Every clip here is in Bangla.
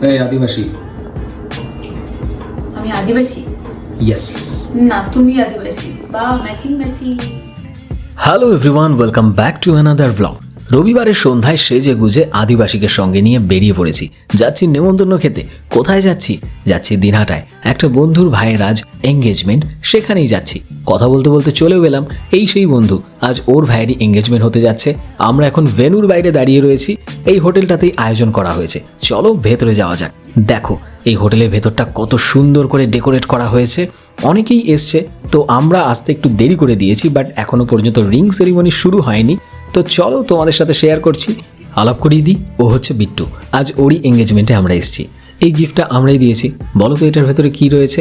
এই আদিবাসী। আমি আদিবাসী? ইয়েস না তুমি আদিবাসী। বা matching matching hello everyone welcome back to another blog রবিবারের সন্ধ্যায় সেজে গুজে আদিবাসীকে সঙ্গে নিয়ে বেরিয়ে পড়েছি। যাচ্ছি নেমন্তন্ন খেতে। কোথায় যাচ্ছি? যাচ্ছি দিনহাটায়। একটা বন্ধুর ভাইয়ের আজ এঙ্গেজমেন্ট সেখানেই যাচ্ছি। কথা বলতে বলতে চলেও এলাম এই সেই বন্ধু, আজ ওর ভাইয়েরই এঙ্গেজমেন্ট হতে যাচ্ছে। আমরা এখন ভেনুর বাইরে দাঁড়িয়ে রয়েছি। এই হোটেলটাতেই আয়োজন করা হয়েছে। চলো ভেতরে যাওয়া যাক। দেখো, এই হোটেলের ভেতরটা কত সুন্দর করে ডেকোরেট করা হয়েছে। অনেকেই এসছে। তো আমরা আসতে একটু দেরি করে দিয়েছি, বাট এখনও পর্যন্ত রিং সেরিমনি শুরু হয়নি। তো চলো তোমাদের সাথে শেয়ার করছি। আলাপ করিয়ে দিই, ও হচ্ছে বিট্টু। আজ ওরই এঙ্গেজমেন্টে আমরা এসেছি। এই গিফটটা আমরাই দিয়েছি। বলো তো এটার ভেতরে কি রয়েছে?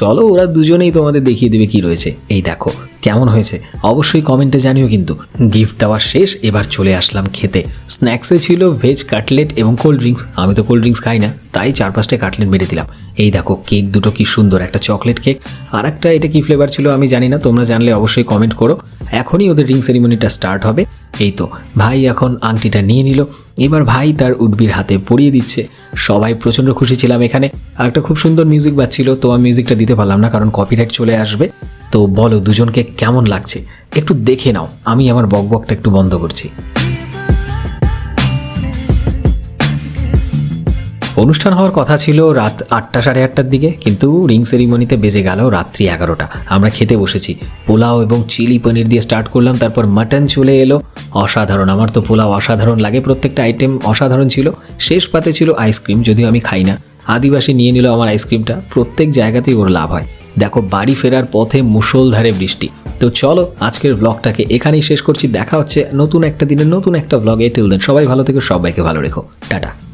চলো ওরা দুজনেই তোমাদের দেখিয়ে দেবে কি রয়েছে। এই দেখো, কেমন হয়েছে? অবশ্যই কমেন্টে জানিও কিন্তু। গিফট দেওয়া শেষ, এবার চলে আসলাম খেতে। স্ন্যাক্সে ছিল ভেজ কাটলেট এবং কোল্ড ড্রিঙ্কস আমি তো কোল্ড ড্রিঙ্কস খাই না, তাই চার পাঁচটা কাটলেট মেরে দিলাম। এই দেখো কেক দুটো কি সুন্দর, একটা চকলেট কেক আর একটা এটা কি ফ্লেভার ছিল আমি জানি না, তোমরা জানলে অবশ্যই কমেন্ট করো। এখনই ওদের ড্রিঙ্ক সেরিমনিটা স্টার্ট হবে। এই তো ভাই এখন আংটিটা নিয়ে নিল। এবার ভাই তার উডবির হাতে পরিয়ে দিচ্ছে। সবাই প্রচণ্ড খুশি ছিলাম এখানে। আর একটা খুব সুন্দর মিউজিক বাজছিল, তো আমি মিউজিকটা দিতে পারলাম না, কারণ কপিরাইট চলে আসবে। তো বলো, দুজনকে কেমন লাগছে? একটু দেখে নাও, আমি আমার বকবকটা একটু বন্ধ করছি। অনুষ্ঠান হওয়ার কথা ছিল রাত আটটা সাড়ে আটটার দিকে, কিন্তু রিং সেরিমনিতে বেজে গেল রাত্রি এগারোটা। আমরা খেতে বসেছি। পোলাও এবং চিলি পনির দিয়ে স্টার্ট করলাম, তারপর মাটন চলে এলো। অসাধারণ, আমার তো পোলাও অসাধারণ লাগে, প্রত্যেকটা আইটেম অসাধারণ ছিল। শেষ পাতে ছিল আইসক্রিম, যদিও আমি খাই না। আদিবাসী নিয়ে নিল আমার আইসক্রিমটা, প্রত্যেক জায়গাতেই ওর লাভ হয়। দেখো, বাড়ি ফেরার পথে মুষলধারে বৃষ্টি। তো চলো, আজকের ব্লগটাকে এখানেই শেষ করছি, দেখা হচ্ছে নতুন একটা দিনের নতুন একটা ব্লগে টিল দেন সবাই ভালো থেকো, সবাইকে ভালো রেখো। টাটা।